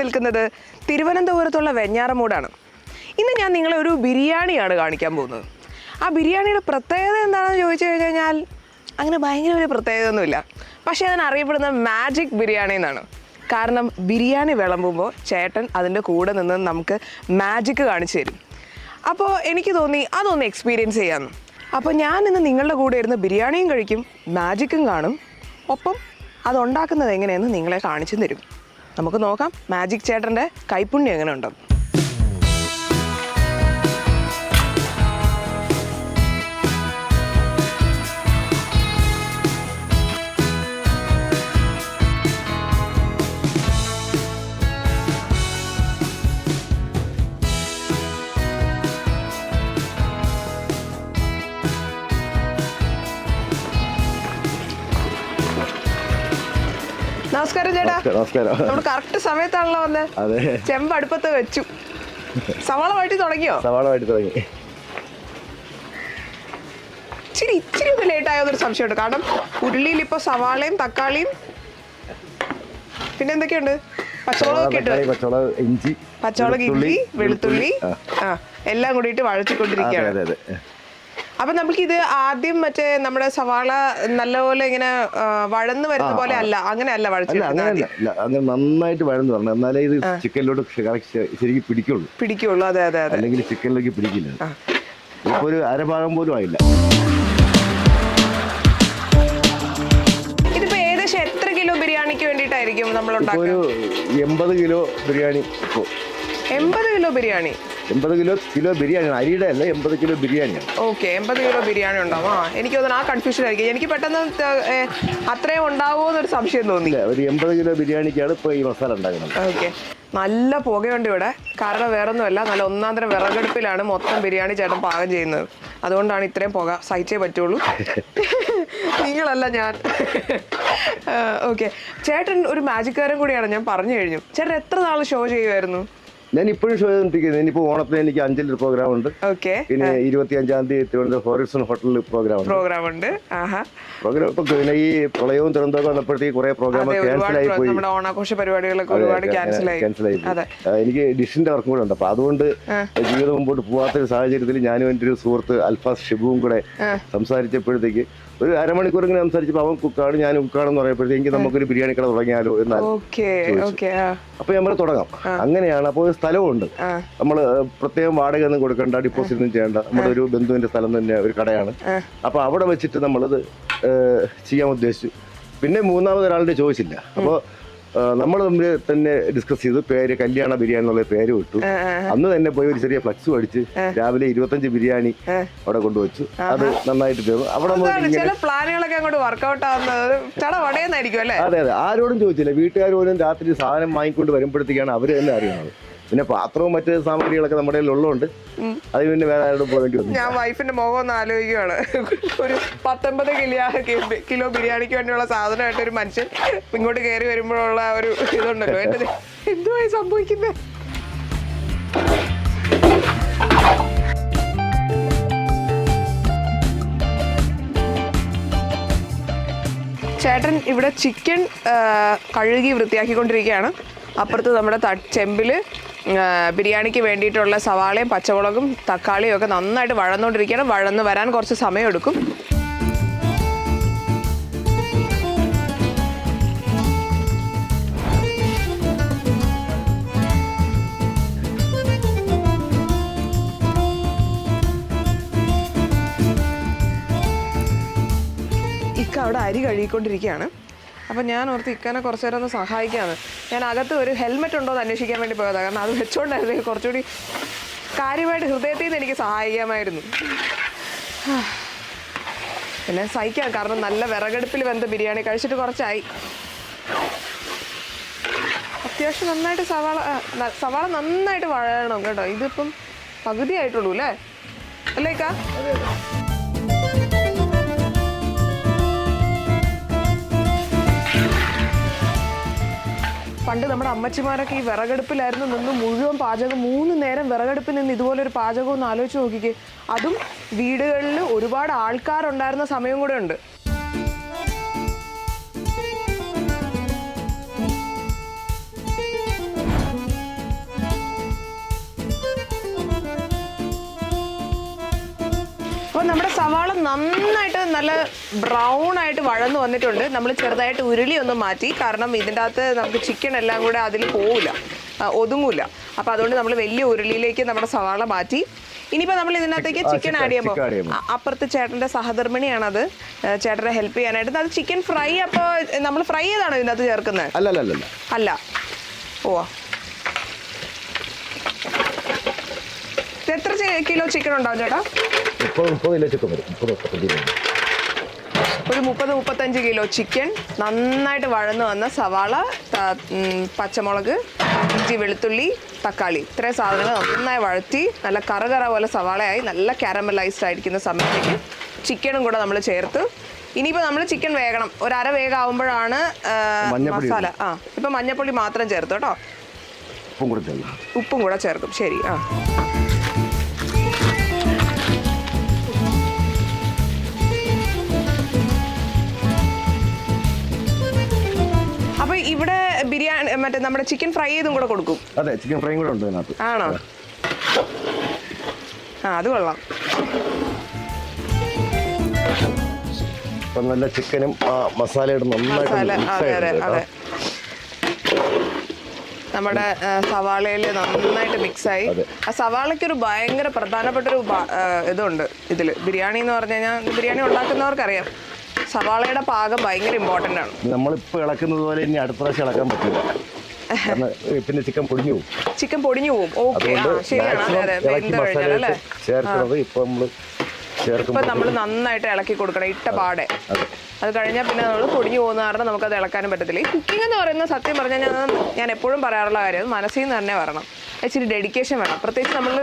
നിൽക്കുന്നത് തിരുവനന്തപുരത്തുള്ള വെഞ്ഞാറമൂടാണ്. ഇന്ന് ഞാൻ നിങ്ങളെ ഒരു ബിരിയാണിയാണ് കാണിക്കാൻ പോകുന്നത്. ആ ബിരിയാണിയുടെ പ്രത്യേകത എന്താണെന്ന് ചോദിച്ചു കഴിഞ്ഞാൽ അങ്ങനെ ഭയങ്കര ഒരു പ്രത്യേകതയൊന്നുമില്ല. പക്ഷേ അതിന് അറിയപ്പെടുന്ന മാജിക് ബിരിയാണി എന്നാണ്. കാരണം ബിരിയാണി വിളമ്പുമ്പോൾ ചേട്ടൻ അതിന്റെ കൂടെ നിന്ന് നമുക്ക് മാജിക് കാണിച്ചു തരും. അപ്പോൾ എനിക്ക് തോന്നി അതൊന്ന് എക്സ്പീരിയൻസ് ചെയ്യാമെന്ന് അപ്പോൾ ഞാൻ ഇന്ന് നിങ്ങളുടെ കൂടെ ഇരുന്ന് ബിരിയാണിയും കഴിക്കും മാജിക്കും കാണും. ഒപ്പം അതുണ്ടാക്കുന്നത് എങ്ങനെയെന്ന് നിങ്ങളെ കാണിച്ചു തരും. നമുക്ക് നോക്കാം. മാജിക് ചേട്ടന്റെ കൈപ്പുണ്യം എങ്ങനെ ഉണ്ടോ നമസ്കാരം ചേട്ടാ. നമസ്കാരം നമ്മൾ കറക്റ്റ് സമയത്താണല്ലോ വന്നേ. അതെ. ചെമ്പ് അടുപ്പത്ത് വെച്ചു. സവാള വഴറ്റി തുടങ്ങിയോ? സവാളമായിട്ട് തുടങ്ങി. ഇച്ചിരി ഇച്ചിരി ഒന്ന് ലേറ്റ് ആയോന്നൊരു സംശയമുണ്ട്. കാരണം ഉരുളിയിൽ ഇപ്പോൾ സവാളയും തക്കാളിയും പിന്നെ എന്തൊക്കെയുണ്ട്? പച്ചമുളകൊക്കെ ഇട്ട്. ഇഞ്ചി പച്ചമുളക് ഇഞ്ചി വെളുത്തുള്ളി ആ. എല്ലാം കൂടിയിട്ട് വഴച്ചിക്കൊണ്ടിരിക്കുകയാണ് അതെ അതെ. അപ്പൊ നമുക്ക് ഇത് ആദ്യം മറ്റേ നമ്മുടെ സവാള നല്ലപോലെ ഇങ്ങനെ വഴന്ന് വരുന്ന പോലെ അല്ല അല്ല അല്ല വഴച്ചെടുക്കുന്നത് അങ്ങനെയല്ല. ആദ്യം. അങ്ങനെ നന്നായിട്ട് വഴന്ന് പറഞ്ഞു എന്നാലേ ഇത് ചിക്കനിലോട്ട് ശരിക്കും പിടിക്കുള്ളൂ. പിടിക്കുള്ളൂ. അതെ അതെ അതെ. അല്ലെങ്കിൽ ചിക്കനിലേക്ക് പിടിക്കില്ല. ഇപ്പൊ ഒരു അരഭാഗം പോലും ആയില്ല. ഇതിപ്പോ ഏകദേശം എത്ര കിലോ ബിരിയാണിക്ക് വേണ്ടിയിട്ടായിരിക്കും നമ്മൾ ഇപ്പൊ ഉണ്ടാക്കുക? ഒരു എൺപത് കിലോ ബിരിയാണി ഇപ്പൊ. എൺപത് കിലോ ബിരിയാണി. എൺപത് കിലോ കിലോ ബിരിയാണിയാണ്. അരിയുടെ അല്ല എൺപത് കിലോ ബിരിയാണിയാണ്. ഓക്കെ എൺപത് കിലോ ബിരിയാണി ഉണ്ടാവും. ആ എനിക്ക് തോന്നുന്നു ആ കൺഫ്യൂഷൻ ആയിരിക്കും. എനിക്ക് പെട്ടെന്ന് ഏ, അത്രയും ഉണ്ടാവുമോ എന്നൊരു സംശയം തോന്നി. ഇല്ല ഒരു എൺപത് കിലോ ബിരിയാണിക്കാണ് ഇപ്പോൾ ഈ മസാല ഉണ്ടാക്കുന്നത്. ഓക്കെ. നല്ല പുകയുണ്ട് ഇവിടെ. കാരണം വേറൊന്നുമല്ല നല്ല ഒന്നാം തരം വിറകടുപ്പിലാണ് മൊത്തം ബിരിയാണി ചേട്ടൻ പാകം ചെയ്യുന്നത്. അതുകൊണ്ടാണ് ഇത്രയും പുക സഹിച്ചേ പറ്റുള്ളൂ. നിങ്ങളല്ല ഞാൻ. ഓക്കെ. ചേട്ടൻ ഒരു മാജിക്കാരൻ കൂടിയാണ് ഞാൻ പറഞ്ഞു കഴിഞ്ഞു. ചേട്ടൻ എത്ര നാൾ ഷോ ചെയ്യുമായിരുന്നു ഞാൻ ഇപ്പോഴും ഷോ ചെയ്തോണ്ടിരിക്കുന്നത് ഇനിയിപ്പോ ഓണത്തിന് എനിക്ക് അഞ്ചിൽ പ്രോഗ്രാം ഉണ്ട്. ഓക്കെ പിന്നെ ഇരുപത്തി അഞ്ചാം തീയതി തിരുവനന്തപുരം ഹോറിസൺ ഹോട്ടലിൽ പ്രോഗ്രാം ഉണ്ട്. പ്രോഗ്രാം ഉണ്ട്. ആഹാ. പ്രോഗ്രാം ഇപ്പൊ പിന്നെ ഈ പ്രളയവും ദുരന്തമൊക്കെ വന്നപ്പോഴത്തേക്ക് കുറെ പ്രോഗ്രാം ക്യാൻസൽ ആയി പോയി നമ്മുടെ ഓണാഘോഷ പരിപാടികളൊക്കെ ഒരുപാട് ക്യാൻസൽ ആയി. ക്യാൻസൽ ആയി എനിക്ക് ഡിഷിന്റെ വർക്കും കൂടെ ഉണ്ട്. അപ്പൊ അതുകൊണ്ട് ജീവിതം മുമ്പോട്ട് പോവാത്ത ഒരു സാഹചര്യത്തിൽ ഞാനും എന്റെ ഒരു സുഹൃത്ത് അൽഫാസ് ഷിബുവും കൂടെ സംസാരിച്ചപ്പോഴത്തേക്ക് ഒരു അരമണിക്കൂർ ഇങ്ങനെ സംസാരിച്ചപ്പോൾ അവൻ കുക്കാണ് ഞാൻ കുക്കാണെന്ന് പറയുമ്പോഴത്തേക്ക് നമുക്കൊരു ബിരിയാണി കട തുടങ്ങിയാലോ എന്നാൽ അപ്പൊ നമ്മൾ തുടങ്ങാം. അങ്ങനെയാണ് അപ്പോൾ ഒരു സ്ഥലമുണ്ട്. നമ്മൾ പ്രത്യേകം വാടക ഒന്നും കൊടുക്കണ്ട ഡിപ്പോസിറ്റ് ഒന്നും ചെയ്യേണ്ട. നമ്മുടെ ഒരു ബന്ധുവിന്റെ സ്ഥലം തന്നെ ഒരു കടയാണ്. അപ്പൊ അവിടെ വെച്ചിട്ട് നമ്മളത് ഏഹ്, ചെയ്യാൻ ഉദ്ദേശിച്ചു. പിന്നെ മൂന്നാമത് ഒരാളുടെ ചോദിച്ചില്ല അപ്പോൾ നമ്മൾ തമ്മിൽ തന്നെ ഡിസ്കസ് ചെയ്തു. പേര് കല്യാണ ബിരിയാണി എന്നുള്ള പേര് വിട്ടു. അന്ന് തന്നെ പോയി ഒരു ചെറിയ ഫ്ലക്സ് അടിച്ച് രാവിലെ ഇരുപത്തഞ്ച് ബിരിയാണി അവിടെ കൊണ്ടുവച്ചു. അത് നന്നായിട്ട് തീർന്നു അവിടെ ചില പ്ലാനുകളൊക്കെ അങ്ങോട്ട് വർക്കൗട്ട് ആവുന്നത് അതെ അതെ. ആരോടും ചോദിച്ചില്ല. വീട്ടുകാർ പോലും രാത്രി സാധനം വാങ്ങിക്കൊണ്ട് വരുമ്പോഴത്തേക്കാണ് അവർ തന്നെ അറിയുന്നത് പിന്നെ പാത്രവും മറ്റ് സാമഗ്രികളൊക്കെ നമ്മുടെ ഉള്ളതുകൊണ്ട് അത് പിന്നെ വേറെ ആരോടും പോകേണ്ടി വന്നു ഞാൻ വൈഫിന്റെ മുഖം ഒന്ന് ആലോചിക്കുകയാണ് ഒരു പത്തൊമ്പത് കിലോ കിലോ ബിരിയാണിക്ക് വേണ്ടിയുള്ള സാധനമായിട്ട് ഒരു മനുഷ്യൻ ഇങ്ങോട്ട് കയറി വരുമ്പോഴുള്ള ഒരു ഇതുണ്ടല്ലോ. എന്റെ എന്തുമായി സംഭവിക്കുന്നത് ചേട്ടൻ ഇവിടെ ചിക്കൻ കഴുകി വൃത്തിയാക്കിക്കൊണ്ടിരിക്കുകയാണ്. അപ്പുറത്ത് നമ്മുടെ ചെമ്പിൽ ബിരിയാണിക്ക് വേണ്ടിയിട്ടുള്ള സവാളയും പച്ചമുളകും തക്കാളിയും ഒക്കെ നന്നായിട്ട് വഴന്നുകൊണ്ടിരിക്കണം വഴന്ന് വരാൻ കുറച്ച് സമയമെടുക്കും. ഇക്ക അവിടെ അരി കഴുകിക്കൊണ്ടിരിക്കുകയാണ്. അപ്പം ഞാൻ ഓർത്ത് ഇക്കനെ കുറച്ച് നേരം ഒന്ന് സഹായിക്കാമെന്ന് ഞാൻ അകത്ത് ഒരു ഹെൽമെറ്റ് ഉണ്ടോ എന്ന് അന്വേഷിക്കാൻ വേണ്ടി പോയതാണ് കാരണം അത് വെച്ചോണ്ടായിരുന്നു. കുറച്ചുകൂടി കാര്യമായിട്ട് ഹൃദയത്തിൽ നിന്ന് എനിക്ക് സഹായിക്കാമായിരുന്നു. പിന്നെ സഹിക്കാം. കാരണം നല്ല വിറകടുപ്പിൽ വെന്ത ബിരിയാണി കഴിച്ചിട്ട് കുറച്ചായി. അത്യാവശ്യം നന്നായിട്ട് സവാള സവാള നന്നായിട്ട് വഴണം കേട്ടോ. ഇതിപ്പം പകുതി ആയിട്ടുള്ളൂ അല്ലേ അല്ലേ പണ്ട് നമ്മുടെ അമ്മച്ചിമാരൊക്കെ ഈ വിറകടുപ്പിലായിരുന്നു നിന്ന് മുഴുവൻ പാചകം മൂന്ന് നേരം വിറകടുപ്പിൽ നിന്ന് ഇതുപോലെ ഒരു പാചകം ഒന്ന് ആലോചിച്ച് നോക്കിക്കേ. അതും വീടുകളിൽ ഒരുപാട് ആൾക്കാരുണ്ടായിരുന്ന സമയം കൂടെ ഉണ്ട്. നമ്മുടെ സവാള നന്നായിട്ട് നല്ല ബ്രൗൺ ആയിട്ട് വഴന്നു വന്നിട്ടുണ്ട്. നമ്മൾ ചെറുതായിട്ട് ഉരുളി ഒന്ന് മാറ്റി കാരണം ഇതിന്റെ അകത്ത് നമുക്ക് ചിക്കൻ എല്ലാം കൂടെ അതിൽ പോവില്ല. ഒതുങ്ങില്ല. ഒതുങ്ങൂല അപ്പോൾ അതുകൊണ്ട് നമ്മൾ വലിയ ഉരുളിയിലേക്ക് നമ്മുടെ സവാള മാറ്റി. ഇനിയിപ്പോൾ നമ്മൾ ഇതിനകത്തേക്ക് ചിക്കൻ ആഡ് ചെയ്യുമ്പോൾ അപ്പുറത്തെ ചേട്ടന്റെ സഹധർമ്മിണിയാണ് അത് അപ്പുറത്ത് ചേട്ടന്റെ സഹധർമ്മിണിയാണത്. ചേട്ടനെ ഹെൽപ്പ് ചെയ്യാനായിട്ട്. അത് ചിക്കൻ ഫ്രൈ അപ്പോൾ നമ്മൾ ഫ്രൈ ചെയ്താണോ ഇതിനകത്ത് ചേർക്കുന്നത്? അല്ല ഓ. എത്ര കിലോ ചിക്കൻ ഉണ്ടാവും ചേട്ടാ? മുപ്പത് മുപ്പത് കിലോ ചിക്കൻ വരും. മുപ്പത് മുപ്പത്തഞ്ച് കിലോ ഒരു മുപ്പത് മുപ്പത്തഞ്ച് കിലോ ചിക്കൻ. നന്നായിട്ട് വഴന്നു വന്ന സവാള പച്ചമുളക് ഇഞ്ചി വെളുത്തുള്ളി തക്കാളി. ഇത്രയും സാധനങ്ങൾ നന്നായി വഴറ്റി നല്ല കറകറ പോലെ സവാളയായി നല്ല കാരമലൈസ്ഡ് ആയിരിക്കുന്ന സമയത്തേക്ക് ചിക്കനും കൂടെ നമ്മൾ ചേർത്ത്. ഇനിയിപ്പോൾ നമ്മൾ ചിക്കൻ വേകണം. ഒരു അര മഞ്ഞപ്പൊടി മസാല. ആ ഇപ്പം മഞ്ഞപ്പൊടി മാത്രം ചേർത്ത് കേട്ടോ. ഉപ്പും കൂടെ ഉപ്പും കൂടെ ചേർക്കും. ശരി ആ. ഇവിടെ ബിരിയാണി മറ്റേ നമ്മുടെ ചിക്കൻ ഫ്രൈ ചെയ്തും കൂടെ കൊടുക്കും. അതെ ചിക്കൻ ഫ്രൈയും കൂടെ ഉണ്ട് അതിനകത്ത് ആണോ? ആ. അത് കൊള്ളാം. അപ്പം നല്ല ചിക്കനും ആ മസാലയുടെ നന്നായിട്ട്. നമ്മുടെ സവാളയിൽ നന്നായിട്ട് മിക്സ് ആയി. ആ സവാളയ്ക്ക് ഒരു ഭയങ്കര പ്രധാനപ്പെട്ട ഒരു ഇതുണ്ട് ഇതിൽ. ബിരിയാണി എന്ന് പറഞ്ഞു കഴിഞ്ഞാൽ ബിരിയാണി ഉണ്ടാക്കുന്നവർക്കറിയാം. സവാളയുടെ പാകം ഭയങ്കര ഇമ്പോർട്ടന്റ് ആണ്. നമ്മളിപ്പോൾ ഇളക്കുന്നത് പോലെ ഇനി അടുത്ത പ്രാവശ്യം ഇളക്കാൻ പറ്റില്ല. പിന്നെ ചിക്കൻ പൊടിഞ്ഞു പോകും. ചിക്കൻ പൊടിഞ്ഞു പോകും. ഓക്കെ ചേർക്കുന്നത് ഇപ്പൊ നമ്മൾ ഇപ്പൊ നമ്മൾ നന്നായിട്ട് ഇളക്കി കൊടുക്കണം ഇട്ട പാടെ. അത്. കഴിഞ്ഞാൽ പിന്നെ നമ്മൾ പൊടിഞ്ഞു പോകുന്ന കാരണം നമുക്കത് ഇളക്കാനും പറ്റത്തില്ല. ഈ കുക്കിംഗ് എന്ന് പറയുന്നത് സത്യം പറഞ്ഞാൽ ഞാൻ ഞാൻ എപ്പോഴും പറയാറുള്ള കാര്യം മനസ്സിൽ നിന്ന് തന്നെ വരണം. ഇച്ചിരി ഡെഡിക്കേഷൻ വേണം. പ്രത്യേകിച്ച് നമ്മൾ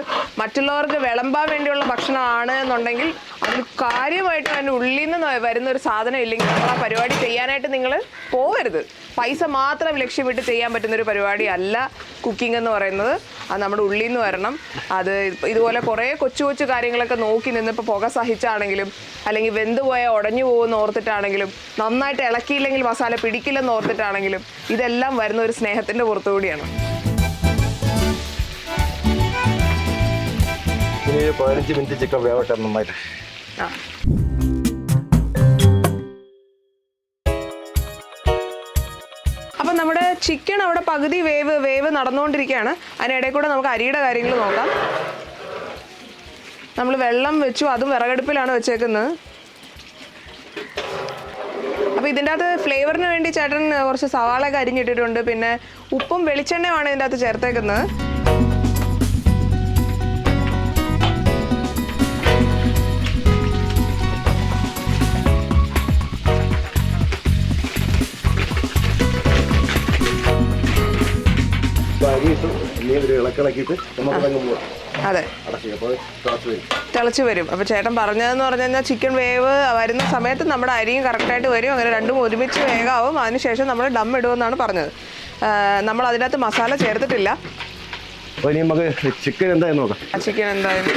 മറ്റുള്ളവർക്ക് വിളമ്പാൻ വേണ്ടിയുള്ള ഭക്ഷണമാണ് എന്നുണ്ടെങ്കിൽ അതിൽ കാര്യമായിട്ട് അതിന്റെ ഉള്ളിൽ നിന്ന് വരുന്ന ഒരു സാധനം ഇല്ലെങ്കിൽ നമ്മൾ ആ പരിപാടി ചെയ്യാനായിട്ട് നിങ്ങൾ പോവരുത്. പൈസ മാത്രം ലക്ഷ്യമിട്ട് ചെയ്യാൻ പറ്റുന്ന ഒരു പരിപാടി അല്ല കുക്കിംഗ് എന്ന് പറയുന്നത്. അത് നമ്മുടെ ഉള്ളിൽ നിന്ന് വരണം. അത് ഇതുപോലെ കുറേ കൊച്ചു കൊച്ചു കാര്യങ്ങളൊക്കെ നോക്കി നിന്ന് ഇപ്പോൾ പുക സഹിച്ചാണെങ്കിലും അല്ലെങ്കിൽ വെന്ത് പോയാൽ ഉടഞ്ഞു പോകുമെന്ന് ഓർത്തിട്ടാണെങ്കിലും നന്നായിട്ട് ഇളക്കിയില്ലെങ്കിൽ മസാല പിടിക്കില്ലെന്ന് ഓർത്തിട്ടാണെങ്കിലും ഇതെല്ലാം വരുന്ന ഒരു സ്നേഹത്തിന്റെ പുറത്തുകൂടിയാണ്. പതിനഞ്ച് മിനിറ്റ് ചിക്കൻ വേവട്ടെ നന്നായിട്ട്. ആ. നമ്മുടെ ചിക്കൻ അവിടെ പകുതി വേവ് വേവ് നടന്നുകൊണ്ടിരിക്കുകയാണ്. അതിനിടയിൽ കൂടെ നമുക്ക് അരിയുടെ കാര്യങ്ങൾ നോക്കാം. നമ്മൾ വെള്ളം വെച്ചു അതും വിറകടുപ്പിലാണ് വെച്ചേക്കുന്നത്. അപ്പോൾ ഇതിന്റെ അകത്ത് ഫ്ലേവറിന് വേണ്ടി ചേട്ടൻ കുറച്ച് സവാളൊക്കെ അരിഞ്ഞിട്ടിട്ടുണ്ട്. പിന്നെ ഉപ്പും വെളിച്ചെണ്ണയുമാണ് ഇതിന്റെ അകത്ത് ചേർത്തേക്കുന്നത്. ഇളക്കിളക്കിയിട്ട് നമുക്ക് പോവാം. അതെ. തിളച്ചു വരും. അപ്പൊ ചേട്ടൻ പറഞ്ഞതെന്ന് പറഞ്ഞു കഴിഞ്ഞാൽ ചിക്കൻ വേവ് വരുന്ന സമയത്ത് നമ്മുടെ അരിയും കറക്റ്റായിട്ട് വരും. അങ്ങനെ രണ്ടും ഒരുമിച്ച് വേഗമാവും അതിനുശേഷം നമ്മൾ ഡം ഇടുമെന്നാണ് പറഞ്ഞത്. നമ്മൾ അതിനകത്ത് മസാല ചേർത്തിട്ടില്ല. ഇനി നമുക്ക് ചിക്കൻ എന്തായാലും നോക്കാം. ചിക്കൻ എന്തായാലും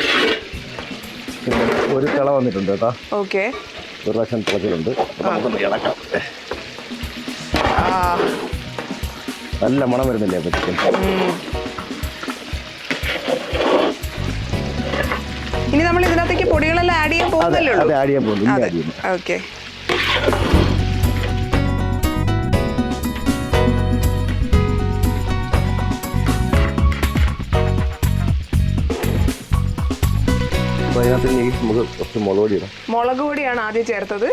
ഒരു തിള വന്നിട്ടുണ്ട് കേട്ടോ. ഓക്കെ ഒരു പ്രാവശ്യം തിളച്ചിട്ടുണ്ട്. ഇളക്കാം. നല്ല മണം വരുന്നില്ലേ ചിക്കൻ ഇനി നമ്മൾ ഇതിനകത്തേക്ക് പൊടികളെല്ലാം ആഡ് ചെയ്യാൻ പോകുന്നല്ലേ അതെ ആഡ് ചെയ്യാൻ പോകുന്നു. ഓക്കെ മുളക് പൊടിയാണ് ആദ്യം ചേർത്തത്.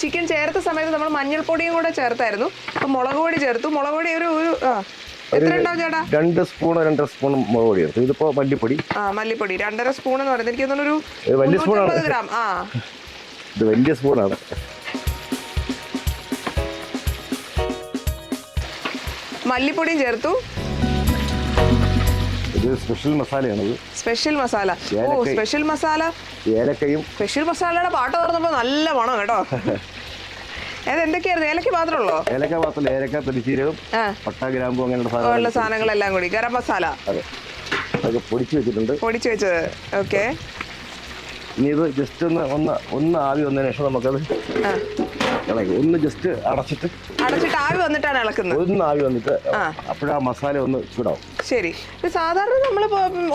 ചിക്കൻ ചേർത്ത സമയത്ത് നമ്മൾ മഞ്ഞൾപ്പൊടിയും കൂടെ ചേർത്തായിരുന്നു. അപ്പം മുളക് പൊടി ചേർത്തു. മുളക് പൊടി ഒരു ഒരു ആ രണ്ട് സ്പൂൺ രണ്ടര സ്പൂൺ മുളക് പൊടി എടുത്തു ഇതിപ്പോ മല്ലിപ്പൊടി. ആ മല്ലിപ്പൊടി. രണ്ടര സ്പൂൺ എന്ന് പറയുന്നത് എനിക്ക് തോന്നുന്നു വലിയ സ്പൂണാണ്. ഗ്രാം. ആ. ഇത് വലിയ സ്പൂണാണ്. മല്ലിപ്പൊടിയും ചേർത്തു. ഇത് സ്പെഷ്യൽ മസാലയാണിത്. സ്പെഷ്യൽ മസാല. ഓ സ്പെഷ്യൽ മസാല. ഏലക്കയും സ്പെഷ്യൽ മസാലയുടെ പാട്ട് പറഞ്ഞപ്പോ നല്ല മണം കേട്ടോ. മാത്രമേ മാത്രമുള്ളോ? ഏലക്ക മാത്രമല്ല ഏലക്ക പെരിച്ചീരകം ആ. പട്ട ഗ്രാമ്പു അങ്ങനെയുള്ള ഉള്ള സാധനങ്ങൾ സാധനങ്ങളെല്ലാം കൂടി. ഗരം മസാല. അതെ. അതൊക്കെ പൊടിച്ച് വെച്ചിട്ടുണ്ട്. പൊടിച്ചു വെച്ചത്. ഓക്കെ. ഇനി ഇത് ജസ്റ്റ് ഒന്ന് ഒന്ന് ഒന്ന് ആവി വന്നതിന് ശേഷം നമുക്കത് ഇളക്കി. ഒന്ന് ജസ്റ്റ് അടച്ചിട്ട് അടച്ചിട്ട് ആവി വന്നിട്ടാണ് ഇളക്കുന്നത്. ഒന്ന് ആവി വന്നിട്ട്. അപ്പോഴാ മസാല ഒന്ന് ചൂടാവും. ശരി. ഇത് സാധാരണ നമ്മൾ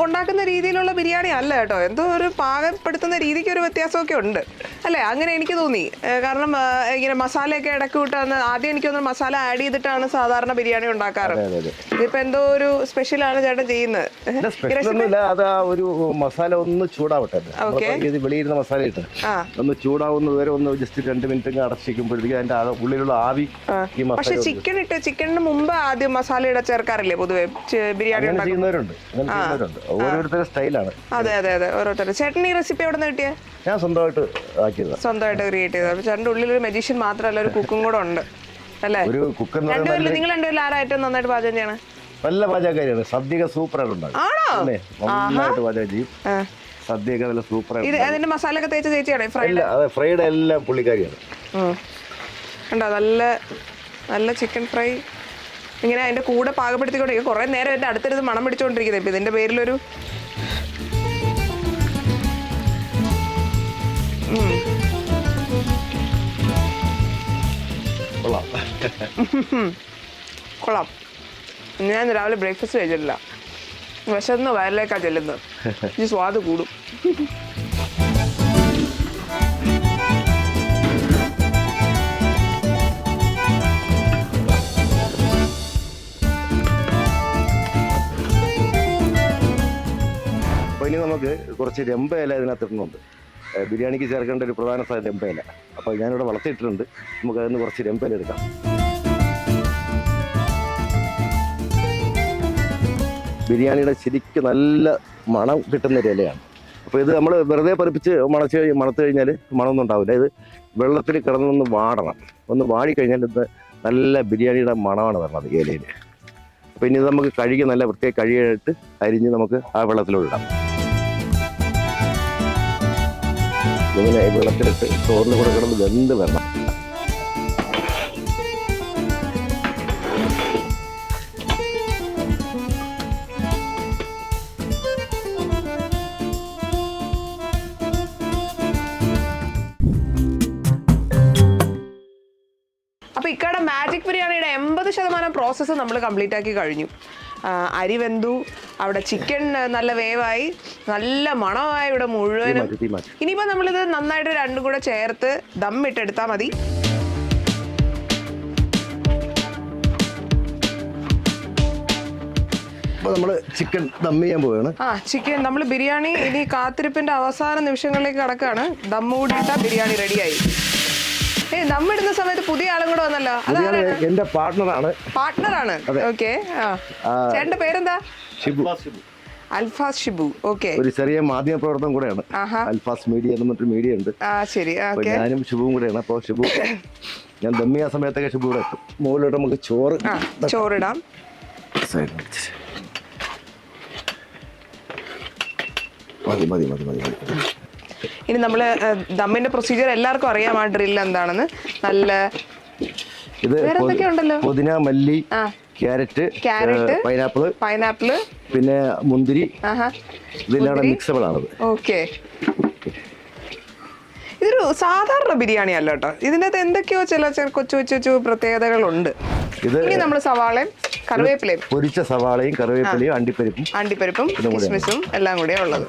ഉണ്ടാക്കുന്ന രീതിയിലുള്ള ബിരിയാണി അല്ല കേട്ടോ. എന്തോ ഒരു പാകപ്പെടുത്തുന്ന രീതിക്ക് ഒരു വ്യത്യാസമൊക്കെ ഉണ്ട്. അല്ലേ? അങ്ങനെ എനിക്ക് തോന്നി. കാരണം ഇങ്ങനെ മസാലയൊക്കെ ഇടയ്ക്ക് വിട്ടാന്ന് ആദ്യം എനിക്ക് തോന്നുന്നു മസാല ആഡ് ചെയ്തിട്ടാണ് സാധാരണ ബിരിയാണി ഉണ്ടാക്കാറ്. ഇതിപ്പോ എന്തോ ഒരു സ്പെഷ്യലാണ് ചേട്ടൻ ചെയ്യുന്നത്. അത് ഒരു മസാല ഒന്ന് ചൂടാവട്ടെ. വെളിയിരുന്ന മസാല ഇട്ട്. ഒന്ന് ചൂടാവുന്നത് വരെ ഒന്ന് ജസ്റ്റ് രണ്ട് മിനിറ്റ് അടച്ചിരിക്കുമ്പോഴത്തേക്ക് അതിന്റെ ഉള്ളിലുള്ള ആവി പക്ഷെ ചിക്കൻ ഇട്ട് ചിക്കനിന് മുമ്പ് ആദ്യം മസാല ഇട ചേർക്കാറില്ലേ പൊതുവെ? ബിരിയാണി ചെയ്യുന്നവരുണ്ട്. ഓരോരുത്തരുടെ സ്റ്റൈലാണ്. അതെ അതെ അതെ. ഓരോരുത്തർ ചേട്ടൻ ഈ റെസിപ്പി എവിടെ നിന്ന് കിട്ടിയ? ഞാൻ സ്വന്തമായിട്ട് ആക്കിയത്. സ്വന്തമായിട്ട് ക്രിയേറ്റ് ചെയ്തത്. ചേട്ടന്റെ ഉള്ളിൽ ഒരു മെജീഷ്യൻ മാത്രമല്ല ഒരു കുക്കും കൂടെ ഉണ്ട്. അല്ലേ? ഒരു കുക്ക് എന്ന് പറയുന്നത് രണ്ടുപേരിൽ നിങ്ങൾ രണ്ടുപേരിൽ ആരാ ഏറ്റവും നന്നായിട്ട് പാചകം ചെയ്യണം? നല്ല പാചകക്കാരിയാണ്. സദ്യയൊക്കെ സൂപ്പറായിട്ട് ഉണ്ടാകും ആണോ? അല്ലേ? നന്നായിട്ട് പാചകം ചെയ്യും. ആ. സദ്യയൊക്കെ നല്ല സൂപ്പറായിട്ട് ഇത് അതിന്റെ മസാല ഒക്കെ തേച്ച് ചേച്ചിയാണേ ഫ്രൈ ഇല്ല അതെ ഫ്രൈഡ് എല്ലാം പുള്ളിക്കാരിയാണ്. നല്ല നല്ല ചിക്കൻ ഫ്രൈ ഇങ്ങനെ അതിന്റെ കൂടെ പാകപ്പെടുത്തിക്കൊണ്ടിരിക്കുക കുറേ നേരം എന്റെ അടുത്തിരുന്ന് മണം പിടിച്ചുകൊണ്ടിരിക്കുന്നത് ഇപ്പം ഇതിന്റെ പേരിലൊരു കൊള്ളാം. ഞാൻ രാവിലെ ബ്രേക്ക്ഫാസ്റ്റ് കഴിച്ചിട്ടില്ല. വിശന്ന് വയറിലേക്കാണ് ചെല്ലുന്നത്. ഈ സ്വാദ് കൂടും. നമുക്ക് കുറച്ച് രമ്പയില ഇതിനകത്ത് ഇടുന്നുണ്ട് ബിരിയാണിക്ക് ചേർക്കേണ്ട ഒരു പ്രധാന സാധനം രമ്പയില. അപ്പോൾ ഞാനിവിടെ വളർത്തിയിട്ടുണ്ട് നമുക്ക് അതിന് കുറച്ച് രമ്പയില എടുക്കാം. ബിരിയാണിയുടെ ശരിക്കും നല്ല മണം കിട്ടുന്ന ഒരു ഇലയാണ്. അപ്പോൾ ഇത് നമ്മൾ വെറുതെ പറിപ്പിച്ച് മണച്ച് മണത്ത് കഴിഞ്ഞാൽ മണമൊന്നും ഉണ്ടാവില്ല. ഇത് വെള്ളത്തിൽ കിടന്നൊന്ന് വാടണം. ഒന്ന് വാടിക്കഴിഞ്ഞാൽ ഇത് നല്ല ബിരിയാണിയുടെ മണമാണ് വരണത് ഇലയിൽ അപ്പോൾ ഇനി നമുക്ക് കഴുകി നല്ല വൃത്തിയായി കഴുകിയിട്ട് അരിഞ്ഞ് നമുക്ക് ആ വെള്ളത്തിലോട്ട് ഇങ്ങനെ വെള്ളത്തിലിട്ട് ചോറിന് കൂടെ കിടന്ന് വെന്ത് വരണം. അപ്പൊ ഇക്കടെ മാജിക് ബിരിയാണിയുടെ എൺപത് ശതമാനം പ്രോസസ്സ് നമ്മൾ കംപ്ലീറ്റ് ആക്കി കഴിഞ്ഞു. അരി വെന്തു. അവിടെ ചിക്കൻ നല്ല വേവായി. നല്ല മണമായി ഇവിടെ മുഴുവനും. ഇനിയിപ്പോൾ നമ്മളിത് നന്നായിട്ട് രണ്ടും കൂടെ ചേർത്ത് ദം ഇട്ടെടുത്താൽ മതി. അപ്പോൾ നമ്മൾ ചിക്കൻ ദം ചെയ്യാൻ പോവുകയാണ് ആ ചിക്കൻ നമ്മൾ ബിരിയാണി ഇനി കാത്തിരിപ്പിന്റെ അവസാന നിമിഷങ്ങളിലേക്ക് കടക്കാണ്. ദം കൂടിയിട്ട ബിരിയാണി റെഡിയായി ഏ ദമ്മിടുന്ന സമയത്ത് പുതിയ ആളും കൂടെ വന്നല്ലോ. എന്റെ പാർട്ട്ണറാണ്. പാർട്ട്ണറാണ്? ഓക്കെ. ചേട്ടന്റെ പേരെന്താ? ഷിബു. അൽഫാസ് ഷിബു. ഓക്കെ. ഒരു ചെറിയ മാധ്യമ പ്രവർത്തനം കൂടെയാണ്. ആഹാ. അൽഫാസ് മീഡിയ എന്ന് പറഞ്ഞിട്ട് മീഡിയ ഉണ്ട്. ആ ശരി. ഞാനും ഷിബുവും കൂടെയാണ്. അപ്പോൾ ഷിബു ഞാൻ ദമ്മിയ സമയത്തൊക്കെ ഷിബു ഇവിടെ എത്തും. മുകളിലോട്ട് നമുക്ക് ചോറ് ചോറിടാം. മതി മതി മതി മതി മതി. ഇനി നമ്മൾ ദമ്മിന്റെ പ്രൊസീജിയർ എല്ലാവർക്കും അറിയാം ആ ഡ്രിൽ എന്താണെന്ന്. നല്ല ഇത് പുതിന മല്ലി ക്യാരറ്റ് ക്യാരറ്റ് പൈനാപ്പിൾ പൈനാപ്പിൾ പിന്നെ മുന്തിരി. ഇതെല്ലാം മിക്സബിൾ ആണത്. ഓക്കെ. ഇതൊരു സാധാരണ ബിരിയാണി അല്ല കേട്ടോ. ഇതിന്റെ അകത്ത് എന്തൊക്കെയോ ചില ചില കൊച്ചു കൊച്ചു കൊച്ചു പ്രത്യേകതകളുണ്ട്. ഇത് നമ്മൾ സവാളയും കറിവേപ്പിലയും. പൊരിച്ച സവാളയും കറിവേപ്പിലയും അണ്ടിപ്പരിപ്പും അണ്ടിപ്പരിപ്പും കിസ്മിസും എല്ലാം കൂടിയാണ് ഉള്ളത്.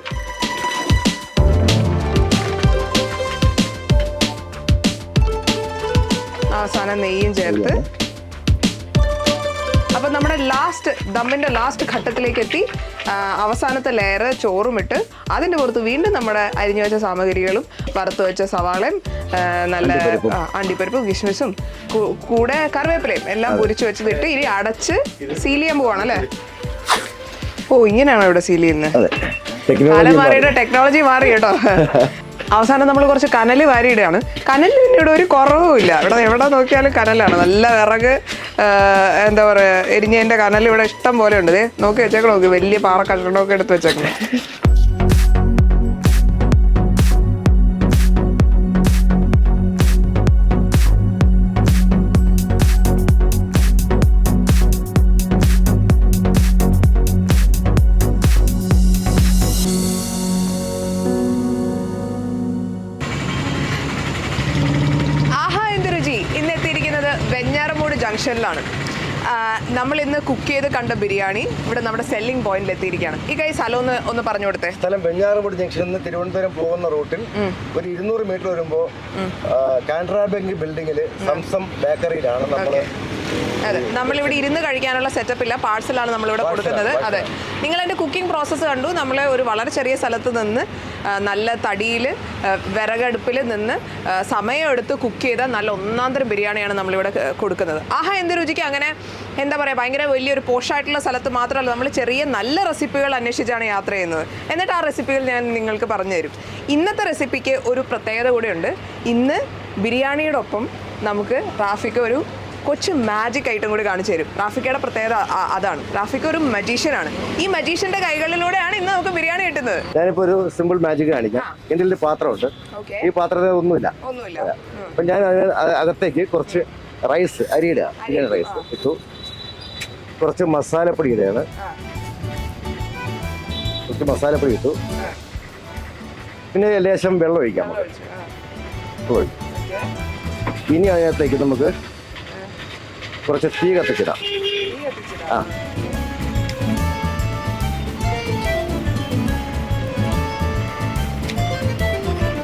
അവസാനം നെയ്യും ചേർത്ത്. അപ്പം നമ്മുടെ ലാസ്റ്റ് ദമ്മിന്റെ ലാസ്റ്റ് ഘട്ടത്തിലേക്ക് എത്തി. അവസാനത്തെ ലെയർ ചോറും ഇട്ട് അതിന്റെ പുറത്ത് വീണ്ടും നമ്മുടെ അരിഞ്ഞു വെച്ച സാമഗ്രികളും വറുത്ത് വെച്ച സവാളയും നല്ല അണ്ടിപ്പരിപ്പും. കിഷ്മിസും കൂടെ കറിവേപ്പിലയും എല്ലാം പൊരിച്ചു വെച്ചതിട്ട് ഇനി അടച്ച് സീൽ ചെയ്യാൻ പോവാണ് അല്ലേ? ഓ ഇങ്ങനെയാണോ ഇവിടെ സീൽ ചെയ്യുന്നത്? ടെക്നോളജി മാറി കേട്ടോ. അവസാനം നമ്മൾ കുറച്ച് കനൽ വാരിയിടുകയാണ്. കനലിന് പിന്നെ ഇവിടെ ഒരു കുറവുമില്ല ഇവിടെ എവിടെ നോക്കിയാലും കനലാണ്. നല്ല വിറക് എന്താ പറയുക എരിഞ്ഞതിന്റെ കനൽ ഇവിടെ ഇഷ്ടം പോലെ ഉണ്ട്. നോക്കി വെച്ചേക്കണം നോക്കി. വലിയ പാറ കഷണമൊക്കെ എടുത്ത് വെച്ചേക്കണം വെഞ്ഞാറമൂട് ജംഗ്ഷനിലാണ്. നമ്മൾ ഇന്ന് കുക്ക് ചെയ്ത് കണ്ട ബിരിയാണി ഇവിടെ നമ്മുടെ സെല്ലിംഗ് പോയിന്റിൽ എത്തിയിരിക്കുകയാണ്. ഈ കൈ സ്ഥലം ഒന്ന് ഒന്ന് പറഞ്ഞു കൊടുത്തേ. സ്ഥലം വെഞ്ഞാറമൂട് ജംഗ്ഷനിൽ നിന്ന് തിരുവനന്തപുരം പോകുന്ന റൂട്ടിൽ ഒരു ഇരുന്നൂറ് മീറ്റർ വരുമ്പോ കാനറ ബാങ്ക് ബിൽഡിങ്ങിൽ സംസം ബേക്കറിയിലാണ് നമ്മൾ അതെ നമ്മളിവിടെ ഇരുന്ന് കഴിക്കാനുള്ള സെറ്റപ്പ് ഇല്ല. പാഴ്സലാണ് നമ്മളിവിടെ കൊടുക്കുന്നത്. അതെ. നിങ്ങൾ എന്റെ കുക്കിംഗ് പ്രോസസ്സ് കണ്ടു. നമ്മൾ ഒരു വളരെ ചെറിയ സ്ഥലത്ത് നിന്ന് നല്ല തടിയിൽ വിറകടുപ്പിൽ നിന്ന് സമയമെടുത്ത് കുക്ക് ചെയ്ത നല്ല ഒന്നാന്തരം ബിരിയാണിയാണ് നമ്മളിവിടെ കൊടുക്കുന്നത്. ആഹാ എന്ത് രുചിക്ക് അങ്ങനെ എന്താ പറയുക ഭയങ്കര വലിയൊരു പോഷായിട്ടുള്ള സ്ഥലത്ത് മാത്രമല്ല നമ്മൾ ചെറിയ നല്ല റെസിപ്പികൾ അന്വേഷിച്ചാണ് യാത്ര ചെയ്യുന്നത്. എന്നിട്ട് ആ റെസിപ്പികൾ ഞാൻ നിങ്ങൾക്ക് പറഞ്ഞു തരും ഇന്നത്തെ റെസിപ്പിക്ക് ഒരു പ്രത്യേകത കൂടെയുണ്ട്. ഇന്ന് ബിരിയാണിയുടെ ഒപ്പം നമുക്ക് റാഫിക്ക് ഒരു കൊച്ചു മാജിക് ഐറ്റം കൂടി കാണിച്ചു തരും. റാഫിക്കയുടെ പ്രത്യേകത അതാണ്. റാഫിക്ക ഒരു മജീഷ്യനാണ് ഈ മജീഷ്യന്റെ കൈകളിലൂടെയാണ് ഇന്ന് നമുക്ക് ബിരിയാണി കിട്ടുന്നത്. ഞാനിപ്പോ ഒരു സിമ്പിൾ മാജിക് കാണിക്കാം. എന്റെ ഒരു പാത്രമുണ്ട്. ഈ പാത്രത്തിൽ ഒന്നുമില്ല. ഒന്നുമില്ല. അപ്പം ഞാൻ അകത്തേക്ക് കുറച്ച് റൈസ് അരിയിടുക. ബിരിയാണി റൈസ് ഇട്ടു. കുറച്ച് മസാലപ്പൊടി ഇടുകയാണ്. കുറച്ച് മസാലപ്പൊടി ഇട്ടു. പിന്നെ ലേശം വെള്ളം ഒഴിക്കാം നമുക്ക്. ഇനി അതിനകത്തേക്ക് നമുക്ക് കുറച്ച് തീ കത്തിച്ചിടാം. ആ.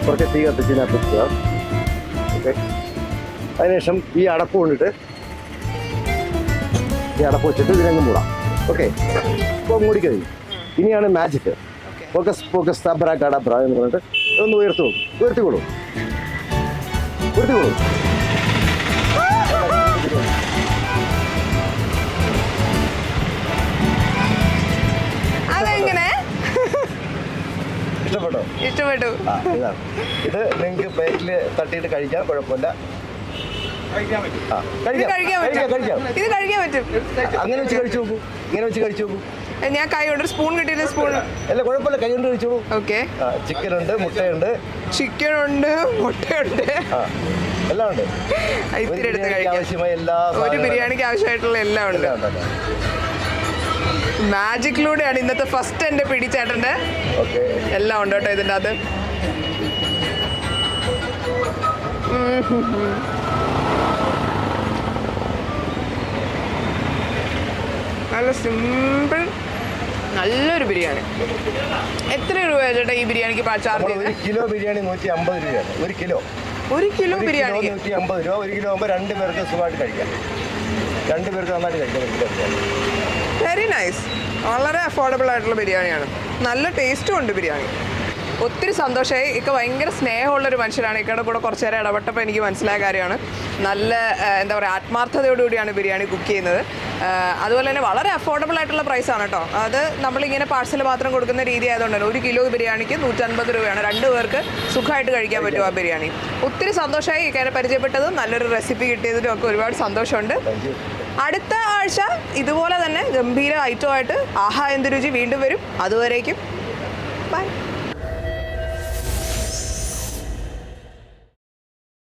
കുറച്ച് തീ കത്തിച്ചതിനകത്ത് വെക്കുക ഓക്കെ. അതിനുശേഷം ഈ അടപ്പ് കൊണ്ടിട്ട് ഈ അടപ്പ് വെച്ചിട്ട് ഇതിനങ്ങ് മൂടാം. ഓക്കെ. ഇപ്പോൾ മൂടി കഴിഞ്ഞു. ഇനിയാണ് മാജിക് ഫോക്കസ് ഫോക്കസ് തബ്ര കടബ്ര എന്ന് പറഞ്ഞിട്ട് ഇതൊന്ന് ഉയർത്തു ഉയർത്തിക്കൊള്ളൂ. ഉയർത്തിക്കോളൂ ഇഷ്ടപ്പെട്ടോ? ഇഷ്ടപ്പെട്ടു. ആ ഇതാണ് ഇത് നിങ്ങൾക്ക് പ്ലേറ്റിൽ തട്ടിയിട്ട് കഴിക്കാം കുഴപ്പമില്ല. ആ ഇത് കഴിക്കാം കഴിക്കാൻ കഴിക്കാം പറ്റും. കഴിക്കാം ഇത് കഴിക്കാൻ പറ്റും. അങ്ങനെ വെച്ച് കഴിച്ചു നോക്കൂ. ഇങ്ങനെ വെച്ച് കഴിച്ചു നോക്കൂ. ഞാൻ കൈ കൊണ്ട് സ്പൂൺ കിട്ടിയിട്ട് സ്പൂൺ? അല്ല കുഴപ്പമില്ല. കൈ കൊണ്ട് കഴിച്ചോളൂ. ഓക്കെ. ചിക്കൻ ഉണ്ട് മുട്ടയുണ്ട്. ചിക്കൻ ഉണ്ട് മുട്ടയുണ്ട്. ആ എല്ലാം ഉണ്ട്. ഇത്തിരി എടുത്ത് ബിരിയാണിക്ക് കഴിക്കാം. ആവശ്യമായ എല്ലാ ഒരു സാധനങ്ങളും ബിരിയാണിക്ക് ആവശ്യമായിട്ടുള്ള എല്ലാം ഉണ്ട്. എല്ലാം മാജിക്കിലൂടെയാണ് ഇന്നത്തെ ഫസ്റ്റ് എന്റെ പിടിച്ചേട്ടന്റെ. എല്ലാം ഉണ്ട് കേട്ടോ ഇതിന്റെ അത് നല്ല സിമ്പിൾ നല്ലൊരു ബിരിയാണി. എത്ര രൂപ ചേട്ടാ ഈ ബിരിയാണിക്ക് ചാർജ് ഒരു കിലോ ബിരിയാണി നൂറ്റി അമ്പത് രൂപയാണ്. ഒരു കിലോ. ഒരു കിലോ ബിരിയാണി നൂറ്റി അമ്പത് രൂപ. ഒരു കിലോ ആകുമ്പോൾ രണ്ട് പേർക്ക് സുഖമായിട്ട് കഴിക്കാം. നന്നായിട്ട് കഴിക്കാൻ വെരി നൈസ് വളരെ അഫോർഡബിൾ ആയിട്ടുള്ള ബിരിയാണിയാണ്. നല്ല ടേസ്റ്റും ഉണ്ട് ബിരിയാണി. ഒത്തിരി സന്തോഷമായി ഇക്ക ഭയങ്കര സ്നേഹമുള്ളൊരു മനുഷ്യനാണ്. ഇക്കയുടെ കൂടെ കുറച്ച് നേരം ഇടപെട്ടപ്പോൾ എനിക്ക് മനസ്സിലായ കാര്യമാണ്. നല്ല എന്താ പറയുക ആത്മാർത്ഥതയോടുകൂടിയാണ് ബിരിയാണി കുക്ക് ചെയ്യുന്നത്. അതുപോലെ തന്നെ വളരെ അഫോർഡബിൾ ആയിട്ടുള്ള പ്രൈസാണ് കേട്ടോ അത് നമ്മളിങ്ങനെ പാഴ്സൽ മാത്രം കൊടുക്കുന്ന രീതി ആയതുകൊണ്ട് തന്നെ ഒരു കിലോ ബിരിയാണിക്ക് നൂറ്റൻപത് രൂപയാണ്. രണ്ട് പേർക്ക് സുഖമായിട്ട് കഴിക്കാൻ പറ്റും ആ ബിരിയാണി. ഒത്തിരി സന്തോഷമായി ഇക്കാരെ പരിചയപ്പെട്ടതും നല്ലൊരു റെസിപ്പി കിട്ടിയതിനും ഒക്കെ ഒരുപാട് സന്തോഷമുണ്ട്. അടുത്ത ആഴ്ച ഇതുപോലെ തന്നെ ഗംഭീര ഐറ്റമായിട്ട് ആഹാ എന്ത് രുചി വീണ്ടും വരും. അതുവരേക്കും. ബൈ.